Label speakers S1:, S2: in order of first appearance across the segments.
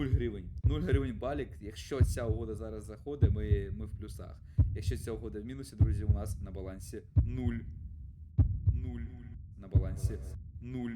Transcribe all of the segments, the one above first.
S1: 0 гривень. 0 гривень балік. Якщо ця угода зараз заходить, ми, ми в плюсах. Якщо ця угода в мінусі, друзі, у нас на балансі 0. 0. На балансі 0.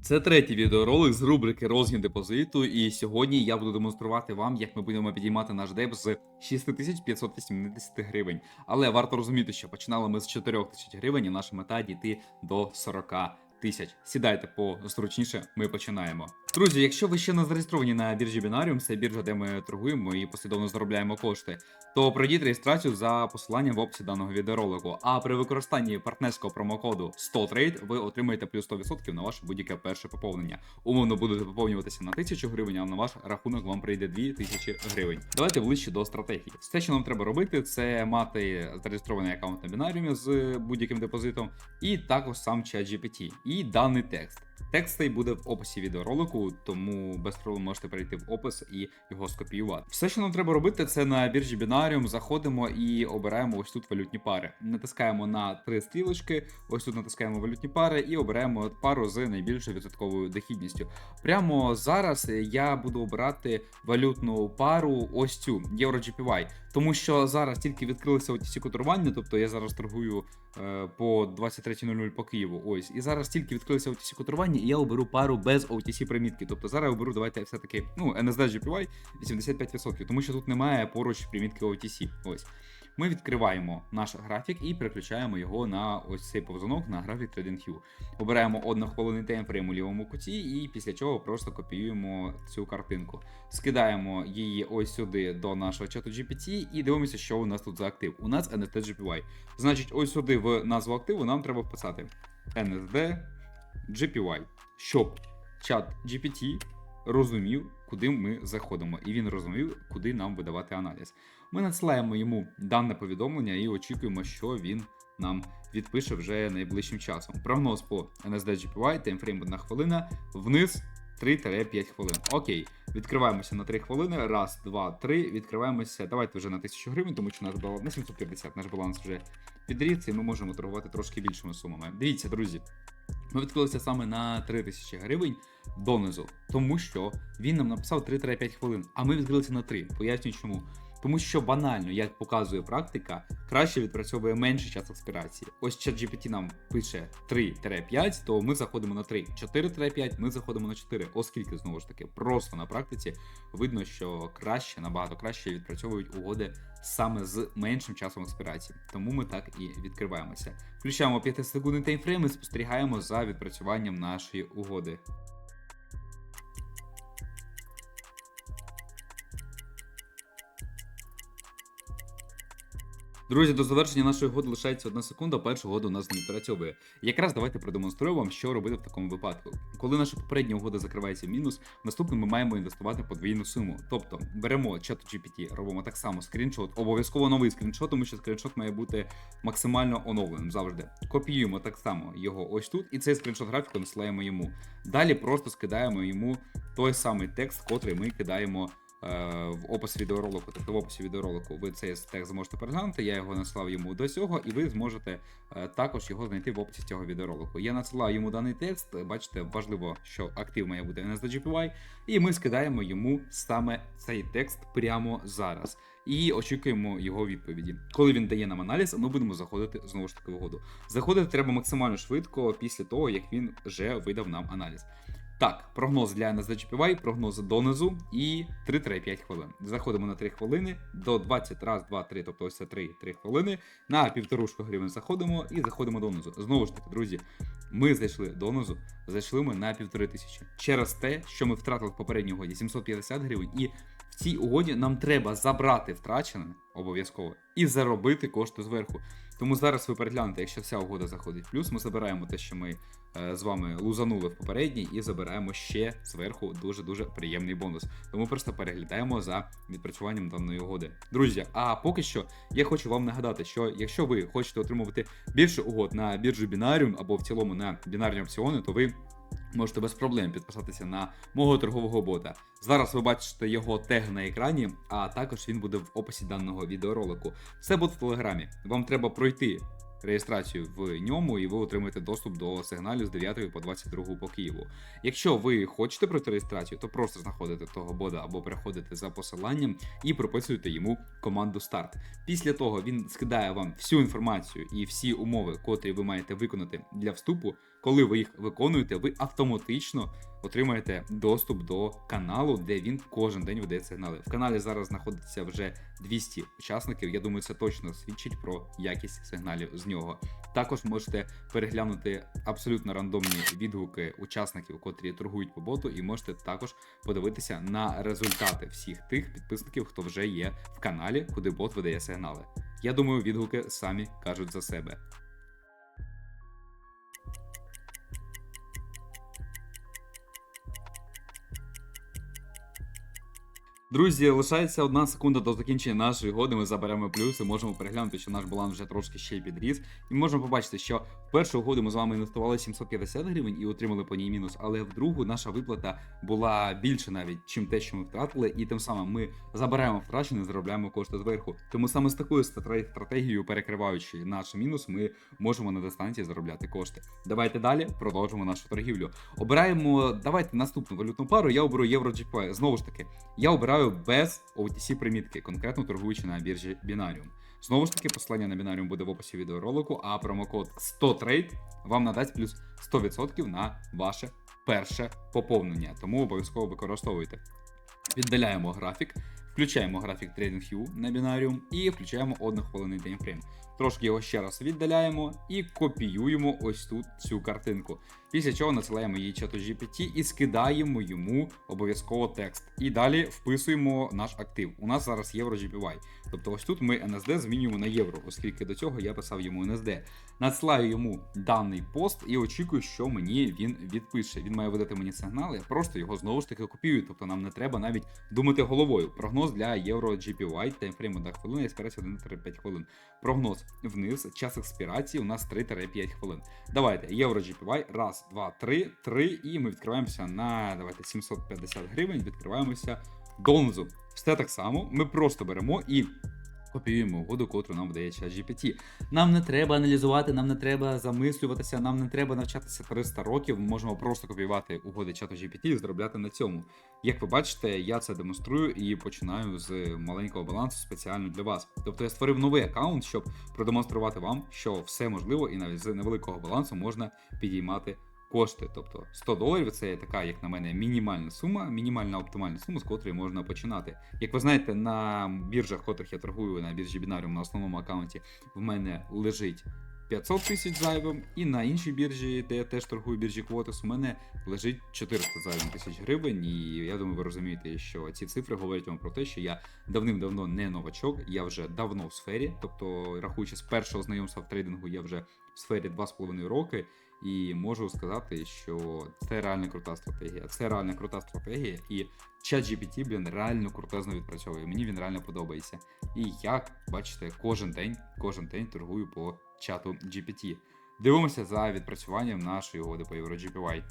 S1: Це третій відеоролик з рубрики розгін депозиту, і сьогодні я буду демонструвати вам, як ми будемо підіймати наш деп з 6580 гривень. Але варто розуміти, що починали ми з 4000 гривень, і наша мета дійти до 40 тисяч. Сідайте позручніше, ми починаємо. Друзі, якщо ви ще не зареєстровані на біржі Binarium, це біржа, де ми торгуємо і послідовно заробляємо кошти, то пройдіть реєстрацію за посиланням в описі даного відеоролику. А при використанні партнерського промокоду 100trade ви отримаєте плюс 100% на ваше будь-яке перше поповнення. Умовно будете поповнюватися на 1000 гривень, а на ваш рахунок вам прийде 2000 гривень. Давайте ближче до стратегії. Все, що нам треба робити, це мати зареєстрований аккаунт на Binarium з будь-яким депозитом, і також сам чат GPT і даний текст. Текст цей буде в описі відеоролику, тому без проблем можете перейти в опис і його скопіювати. Все, що нам треба робити, це на біржі Binarium заходимо і обираємо ось тут валютні пари. Натискаємо на три стрілочки, ось тут натискаємо валютні пари і обираємо пару з найбільшою відсотковою дохідністю. Прямо зараз я буду обирати валютну пару ось цю EuroGPY, тому що зараз тільки відкрилися ці котирування, тобто я зараз торгую е, по 23.00 по Києву. Ось, і зараз тільки відкрилися OTC котирування, і я оберу пару без OTC примітки. Тобто зараз я оберу, давайте все-таки ну, NSD GPY 85%, тому що тут немає поруч примітки OTC. Ось. Ми відкриваємо наш графік і переключаємо його на ось цей повзунок на графік TradingView. Обираємо однохвилинний таймфрейм у лівому куті, і після чого просто копіюємо цю картинку. Скидаємо її ось сюди до нашого чату GPT і дивимося, що у нас тут за актив. У нас NSD GPY. Значить, ось сюди в назву активу нам треба вписати NSD GPY, щоб чат GPT розумів, куди ми заходимо, і він розумів, куди нам видавати аналіз. Ми надсилаємо йому дане повідомлення і очікуємо, що він нам відпише вже найближчим часом. Прогноз по NSD GPY, таймфрейм 1 хвилина, вниз 3-5 хвилин. Окей, відкриваємося на 3 хвилини. Раз, два, три. Відкриваємося. Давайте вже на 1000 гривень, тому що наш баланс на 750, наш баланс вже підріс, і ми можемо торгувати трошки більшими сумами. Дивіться, друзі. Ми відкрилися саме на 3000 гривень донизу, тому що він нам написав 3-5 хвилин, а ми відкрилися на 3. Пояснюю чому. Тому що банально, як показує практика, краще відпрацьовує менший час експірації. Ось ChatGPT нам пише 3-5, то ми заходимо на 3. 4-5, ми заходимо на 4. Оскільки знову ж таки, просто на практиці видно, що краще, набагато краще відпрацьовують угоди саме з меншим часом експірації. Тому ми так і відкриваємося. Включаємо 5 секундний таймфрейм і спостерігаємо за відпрацюванням нашої угоди. Друзі, до завершення нашої угоди лишається одна секунда, перша угода у нас не відпрацьовує. Якраз давайте продемонструю вам, що робити в такому випадку. Коли наша попередня угода закривається в мінус, наступно ми маємо інвестувати подвійну суму. Тобто беремо чату GPT, робимо так само скріншот, обов'язково новий скріншот, тому що скріншот має бути максимально оновленим завжди. Копіюємо так само його ось тут, і цей скріншот графіку насилаємо йому. Далі просто скидаємо йому той самий текст, котрий ми кидаємо в опис відеоролику, тобто в описі відеоролику ви цей текст зможете переглянути. Я його надсилав йому до цього, і ви зможете е, також його знайти в описі цього відеоролику. Я надсилав йому даний текст. Бачите, важливо, що актив має бути NSDGPY, і ми скидаємо йому саме цей текст прямо зараз. І очікуємо його відповіді. Коли він дає нам аналіз, ми будемо заходити знову ж таки в угоду. Заходити треба максимально швидко після того, як він вже видав нам аналіз. Так, прогноз для NSDGPY, прогноз донизу і 3-5 хвилин. Заходимо на 3 хвилини до 20 раз, 2, 3, тобто ось це 3, 3 хвилини. На півторушку гривень заходимо і заходимо донизу. Знову ж таки, друзі, ми зайшли донизу, зайшли ми на півтори тисячі. Через те, що ми втратили в попередній угоді 750 гривень, і в цій угоді нам треба забрати втрачене обов'язково і заробити кошти зверху. Тому зараз ви переглянете, якщо вся угода заходить в плюс, ми забираємо те, що ми е, з вами лузанули в попередній, і забираємо ще зверху дуже-дуже приємний бонус. Тому просто переглядаємо за відпрацюванням даної угоди. Друзі, а поки що я хочу вам нагадати, що якщо ви хочете отримувати більше угод на біржу Binarium або в цілому на бінарні опціони, то ви можете без проблем підписатися на мого торгового бота. Зараз ви бачите його тег на екрані, а також він буде в описі даного відеоролику. Все буде в телеграмі. Вам треба пройти реєстрацію в ньому, і ви отримаєте доступ до сигналів з 9 по 22 по Києву. Якщо ви хочете пройти реєстрацію, то просто знаходите того бода або переходите за посиланням і прописуєте йому команду старт. Після того він скидає вам всю інформацію і всі умови, котрі ви маєте виконати для вступу. Коли ви їх виконуєте, ви автоматично отримаєте доступ до каналу, де він кожен день видає сигнали. В каналі зараз знаходиться вже 200 учасників. Я думаю, це точно свідчить про якість сигналів з нього. Також можете переглянути абсолютно рандомні відгуки учасників, котрі торгують по боту, і можете також подивитися на результати всіх тих підписників, хто вже є в каналі, куди бот видає сигнали. Я думаю, відгуки самі кажуть за себе. Друзі, лишається одна секунда до закінчення нашої годи. Ми заберемо плюси. Можемо переглянути, що наш баланс вже трошки ще підріс. І можемо побачити, що в першу угоду ми з вами інвестували 750 гривень і отримали по ній мінус. Але в другу наша виплата була більше навіть, чим те, що ми втратили, і тим самим ми забираємо втрачене, заробляємо кошти зверху. Тому саме з такою стратегією, перекриваючи наш мінус, ми можемо на дистанції заробляти кошти. Давайте далі продовжимо нашу торгівлю. Обираємо. Давайте наступну валютну пару. Я оберу євро. Знову ж таки, я обираю без OTC примітки, конкретно торгуючи на біржі Binarium. Знову ж таки, посилання на Binarium буде в описі відеоролику, а промокод 100trade вам надасть плюс 100% на ваше перше поповнення. Тому обов'язково використовуйте. Віддаляємо графік, включаємо графік TradingView на Binarium і включаємо однохвилинний таймфрейм. Трошки його ще раз віддаляємо і копіюємо ось тут цю картинку. Після чого надсилаємо її чату GPT і скидаємо йому обов'язково текст. І далі вписуємо наш актив. У нас зараз євро GPY. Тобто ось тут ми NSD змінюємо на євро, оскільки до цього я писав йому NSD. Надсилаю йому даний пост і очікую, що мені він відпише. Він має видати мені сигнал, я просто його знову ж таки копіюю. Тобто нам не треба навіть думати головою. Прогноз для євро GPY, таймфрейм 1 хвилина, експірація 1-5 хвилин. Прогноз вниз, час експірації у нас 3-5 хвилин. Давайте, євро GPY, раз, два, три, три, і ми відкриваємося на давайте 750 гривень, відкриваємося донзу. Все так само, ми просто беремо і копіюємо угоду, котру нам видає чат GPT. Нам не треба аналізувати, нам не треба замислюватися, нам не треба навчатися 300 років. Ми можемо просто копіювати угоди чату GPT і заробляти на цьому. Як ви бачите, я це демонструю і починаю з маленького балансу спеціально для вас. Тобто я створив новий аккаунт, щоб продемонструвати вам, що все можливо, і навіть з невеликого балансу можна підіймати кошти. Тобто 100 доларів це така, як на мене, мінімальна сума, мінімальна оптимальна сума, з котрої можна починати. Як ви знаєте, на біржах, котрих я торгую на біржі Binarium на основному аккаунті, в мене лежить 500 тисяч зайвим, і на іншій біржі, де я теж торгую біржі Quotas, у мене лежить 400 зайвим тисяч гривень. І я думаю, ви розумієте, що ці цифри говорять вам про те, що я давним-давно не новачок, я вже давно в сфері, тобто рахуючи з першого знайомства в трейдингу, я вже в сфері 2,5 роки. І можу сказати, що це реально крута стратегія. Це реально крута стратегія, і чат GPT, блін, реально крутезно відпрацьовує. Мені він реально подобається. І я, бачите, кожен день, кожен день торгую по чату GPT. Дивимося за відпрацюванням нашої угоди по EuroGPY.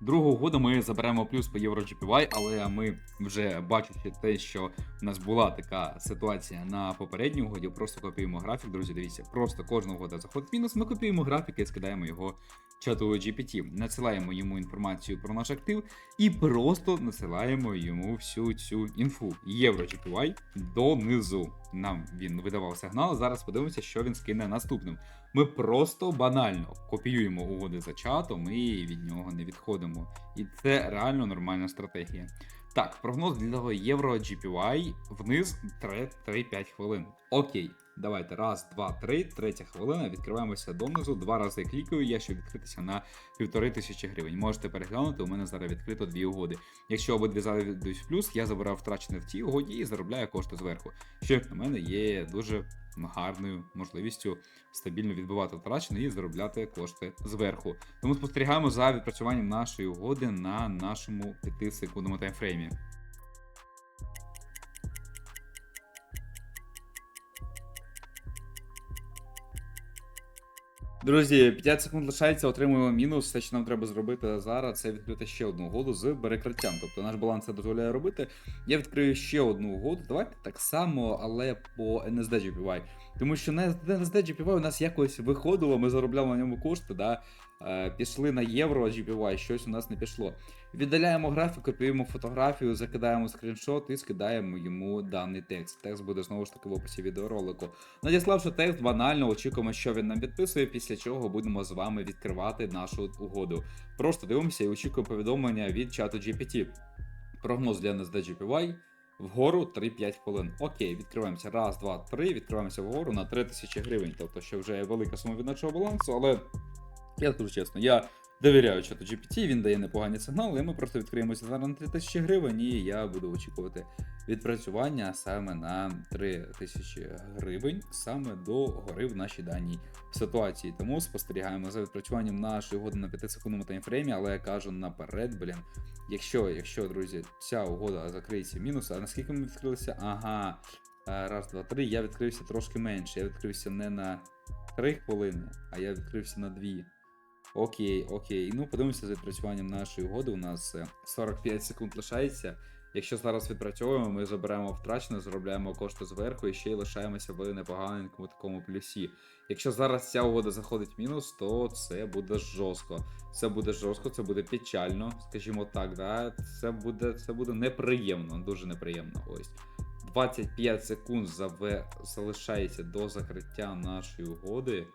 S1: Другу угоду ми заберемо плюс по EuroGPY, але ми вже бачачи те, що у нас була така ситуація на попередній угоді, просто копіюємо графік, друзі. Дивіться, просто кожна угода заходить в мінус. Ми копіюємо графік і скидаємо його чату GPT. Надсилаємо йому інформацію про наш актив і просто насилаємо йому всю цю інфу. EuroGPY донизу. Нам він видавав сигнал. Зараз подивимося, що він скине наступним. Ми просто банально копіюємо угоди за чатом і від нього не відходимо. І це реально нормальна стратегія. Так, прогноз для євро GPY вниз 3-5 хвилин. Окей, давайте. Раз, два, три, третя хвилина. Відкриваємося донизу. Два рази клікаю я, щоб відкритися на півтори тисячі гривень. Можете переглянути, у мене зараз відкрито дві угоди. Якщо обидві зайдуть в плюс, я забирав втрачене в тій угоді і заробляю кошти зверху. Що як на мене є дуже гарною можливістю стабільно відбивати втрачене і заробляти кошти зверху. Тому спостерігаємо за відпрацюванням нашої угоди на нашому 5 секундному таймфреймі. Друзі, 5 секунд лишається, отримуємо мінус. Все, що нам треба зробити зараз, це відкрити ще одну угоду з перекриттям. Тобто наш баланс це дозволяє робити. Я відкрию ще одну угоду. Давайте так само, але по NSD GPY. Тому що на NSD GPY у нас якось виходило, ми заробляли на ньому кошти, да? Е, пішли на євро GPY, щось у нас не пішло. Віддаляємо графік, копіюємо фотографію, закидаємо скріншот і скидаємо йому даний текст. Текст буде знову ж таки в описі відеоролику. Надіславши текст, банально очікуємо, що він нам підписує, після чого будемо з вами відкривати нашу угоду. Просто дивимося і очікуємо повідомлення від чату GPT. Прогноз для NSD GPY вгору 3-5 хвилин. Окей, відкриваємося. Раз, два, три. Відкриваємося вгору на 3000 гривень. Тобто, що вже велика сума від нашого балансу, але я скажу чесно, я довіряю чату GPT, він дає непогані сигнали, і ми просто відкриємося зараз на 3000 гривень, і я буду очікувати відпрацювання саме на 3000 гривень, саме до гори в нашій даній ситуації. Тому спостерігаємо за відпрацюванням нашої угоди на 5 секундному таймфреймі, але я кажу наперед, блін. Якщо, якщо, друзі, ця угода закриється мінус, а наскільки ми відкрилися? Ага. е, Раз, два, три. Я відкрився трошки менше. Я відкрився не на 3 хвилини, а я відкрився на 2. Окей, окей. Ну, подивимося за відпрацюванням нашої угоди. У нас е, 45 секунд лишається. Якщо зараз відпрацьовуємо, ми заберемо втрачене, заробляємо кошти зверху і ще й лишаємося в непоганенькому такому плюсі. Якщо зараз ця угода заходить в мінус, то це буде жорстко. Це буде жорстко, це буде печально, скажімо так, да? це буде це буде неприємно, дуже неприємно. Ось. 25 секунд залишається до закриття нашої угоди.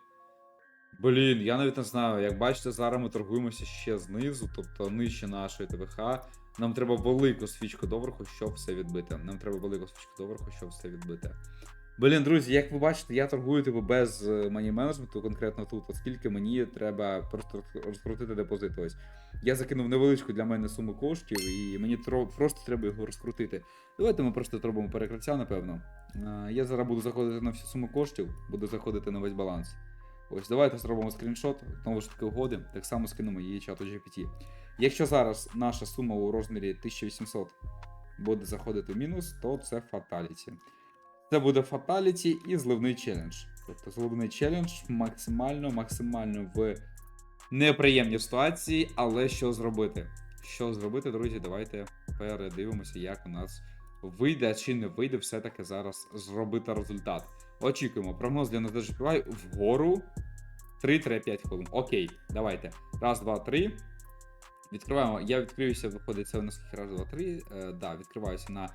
S1: Блін, я навіть не знаю. Як бачите, зараз ми торгуємося ще знизу, тобто нижче нашої ТВХ. Нам треба велику свічку доверху, щоб все відбити. Нам треба велику свічку доверху, щоб все відбити. Блін, друзі, як ви бачите, я торгую типу без е, мані менеджменту конкретно тут, оскільки мені треба просто розкрутити депозит. Ось. Я закинув невеличку для мене суму коштів, і мені тро- просто треба його розкрутити. Давайте ми просто зробимо перекриття, напевно. Е, Я зараз буду заходити на всю суму коштів, буду заходити на весь баланс. Ось, давайте зробимо скріншот, знову ж таки угоди, так само скинемо її чату GPT. Якщо зараз наша сума у розмірі 1800 буде заходити в мінус, то це фаталіті. Це буде фаталіті і зливний челендж. Тобто зливний челендж максимально, максимально в неприємній ситуації, але що зробити? Що зробити, друзі, давайте передивимося, як у нас вийде чи не вийде все-таки зараз зробити результат. Очікуємо. Прогноз для NSD вгору 3-5 хвилин. Окей, давайте. Раз, два, три. Відкриваємо. Я відкриюся, виходить, це у нас раз, два, три. Е, да, відкриваюся на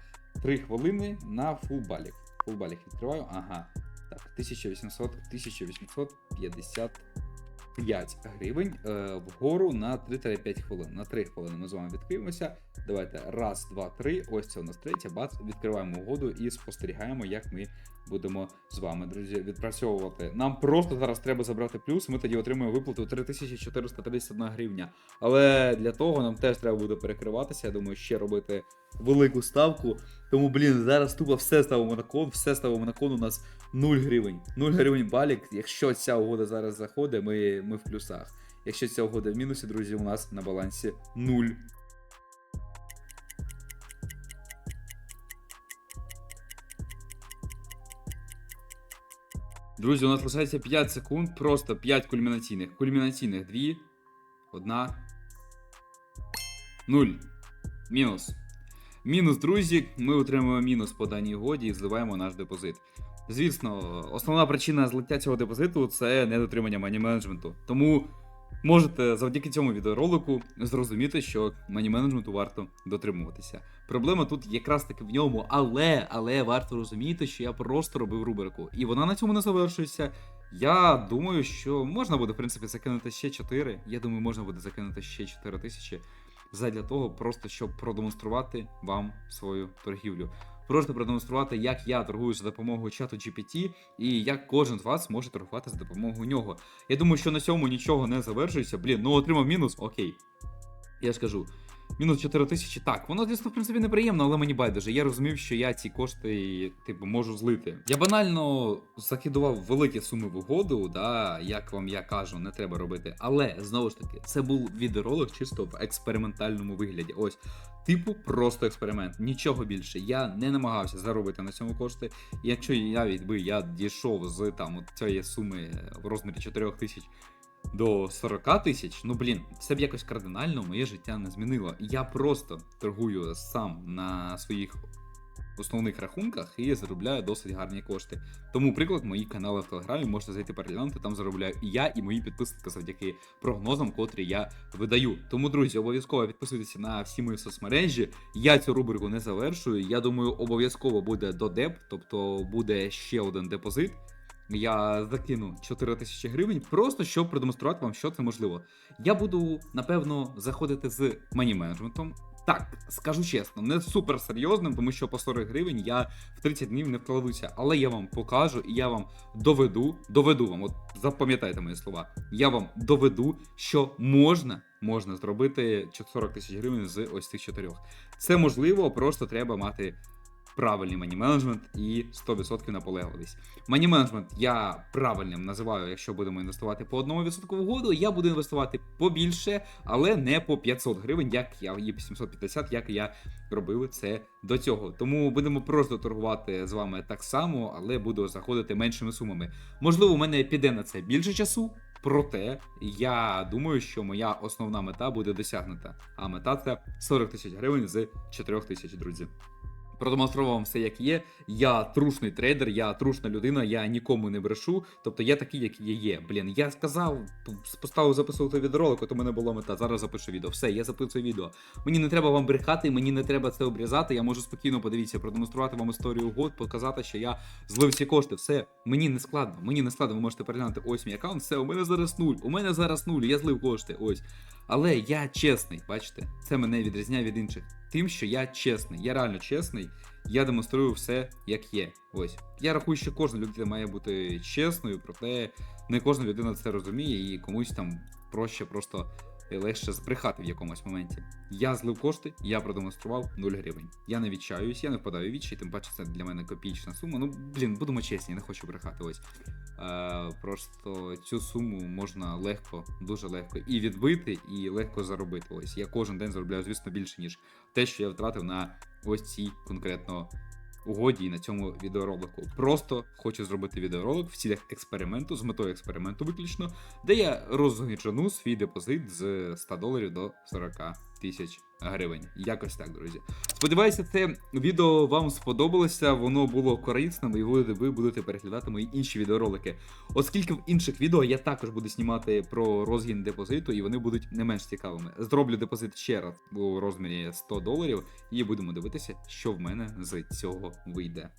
S1: 3 хвилини на фулбалік. Фулбалік відкриваю. Ага. Так, 1800, 1855 гривень е, вгору на 3-5 хвилин. На 3 хвилини ми з вами відкриємося. Давайте. Раз, два, три. Ось це у нас третя. Бац. Відкриваємо угоду і спостерігаємо, як ми будемо з вами, друзі, відпрацьовувати. Нам просто зараз треба забрати плюс, ми тоді отримаємо виплату 3431 гривня. Але для того нам теж треба буде перекриватися. Я думаю, ще робити велику ставку. Тому, блін, зараз тупо все ставимо на кон, все ставимо на кон. У нас 0 гривень. 0 гривень балік. Якщо ця угода зараз заходить, ми, ми в плюсах. Якщо ця угода в мінусі, друзі, у нас на балансі 0. Друзі, у нас лишається 5 секунд, просто 5 кульмінаційних. Кульмінаційних 2, 1, 0. Мінус. Мінус, друзі, ми отримуємо мінус по даній годі і зливаємо наш депозит. Звісно, основна причина злиття цього депозиту це недотримання мані менеджменту. Тому можете завдяки цьому відеоролику зрозуміти, що мані менеджменту варто дотримуватися. Проблема тут якраз таки в ньому, але, але варто розуміти, що я просто робив рубрику. І вона на цьому не завершується. Я думаю, що можна буде, в принципі, закинути ще 4. Я думаю, можна буде закинути ще 4 тисячі задля того, просто щоб продемонструвати вам свою торгівлю. Просто продемонструвати, як я торгую за допомогою чату GPT і як кожен з вас може торгувати за допомогою нього. Я думаю, що на цьому нічого не завершується. Блін, ну отримав мінус, окей. Я ж кажу, Мінус 4 тисячі. Так, воно, звісно, в принципі, неприємно, але мені байдуже. Я розумів, що я ці кошти, типу, можу злити. Я банально закидував великі суми в угоду, да, як вам я кажу, не треба робити. Але знову ж таки, це був відеоролик чисто в експериментальному вигляді. Ось. Типу, просто експеримент, нічого більше. Я не намагався заробити на цьому кошти. Якщо навіть би я дійшов з там от цієї суми в розмірі 4 тисяч до 40 тисяч, ну блін, це б якось кардинально моє життя не змінило. Я просто торгую сам на своїх основних рахунках і заробляю досить гарні кошти. Тому, приклад, мої канали в Телеграмі можете зайти переглянути, там заробляю і я, і мої підписники завдяки прогнозам, котрі я видаю. Тому, друзі, обов'язково підписуйтесь на всі мої соцмережі. Я цю рубрику не завершую. Я думаю, обов'язково буде додеп, тобто буде ще один депозит. Я закину 4 тисячі гривень, просто щоб продемонструвати вам, що це можливо. Я буду, напевно, заходити з мані менеджментом. Так, скажу чесно, не супер серйозним, тому що по 40 гривень я в 30 днів не вкладуся. Але я вам покажу і я вам доведу, доведу вам, от запам'ятайте мої слова. Я вам доведу, що можна, можна зробити 40 тисяч гривень з ось цих чотирьох. Це можливо, просто треба мати правильний мані менеджмент і 100% наполегливість. Мані менеджмент я правильним називаю, якщо будемо інвестувати по 1% в году, я буду інвестувати побільше, але не по 500 гривень, як я і 750, як я робив це до цього. Тому будемо просто торгувати з вами так само, але буду заходити меншими сумами. Можливо, у мене піде на це більше часу. Проте я думаю, що моя основна мета буде досягнута. А мета це 40 тисяч гривень з 4 тисяч, друзі. Продемонстрував вам все, як є. Я трушний трейдер, я трушна людина, я нікому не брешу. Тобто я такий, який я є. Блін, я сказав, поставив записувати відеоролик, от у мене була мета. Зараз запишу відео. Все, я записую відео. Мені не треба вам брехати, мені не треба це обрізати. Я можу спокійно подивіться, продемонструвати вам історію угод, показати, що я злив всі кошти. Все, мені не складно. Мені не складно. Ви можете переглянути ось мій аккаунт. Все, у мене зараз нуль. У мене зараз нуль. Я злив кошти. Ось. Але я чесний, бачите, це мене відрізняє від інших. Тим, що я чесний, я реально чесний, я демонструю все, як є. Ось. Я рахую, що кожна людина має бути чесною, проте не кожна людина це розуміє і комусь там проще просто легше збрехати в якомусь моменті. Я злив кошти, я продемонстрував 0 гривень. Я не відчаюсь, я не впадаю в відчай, тим паче це для мене копійчна сума. Ну, блін, будемо чесні, не хочу брехати. Ось. Е, просто цю суму можна легко, дуже легко і відбити, і легко заробити. Ось я кожен день заробляю, звісно, більше, ніж те, що я втратив на ось цій конкретно угоді і на цьому відеоролику. Просто хочу зробити відеоролик в цілях експерименту, з метою експерименту виключно, де я розгіджану свій депозит з 100 доларів до 40 тисяч гривень. Якось так, друзі. Сподіваюся, це відео вам сподобалося, воно було корисним, і ви, будете переглядати мої інші відеоролики. Оскільки в інших відео я також буду знімати про розгін депозиту, і вони будуть не менш цікавими. Зроблю депозит ще раз у розмірі 100 доларів, і будемо дивитися, що в мене з цього вийде.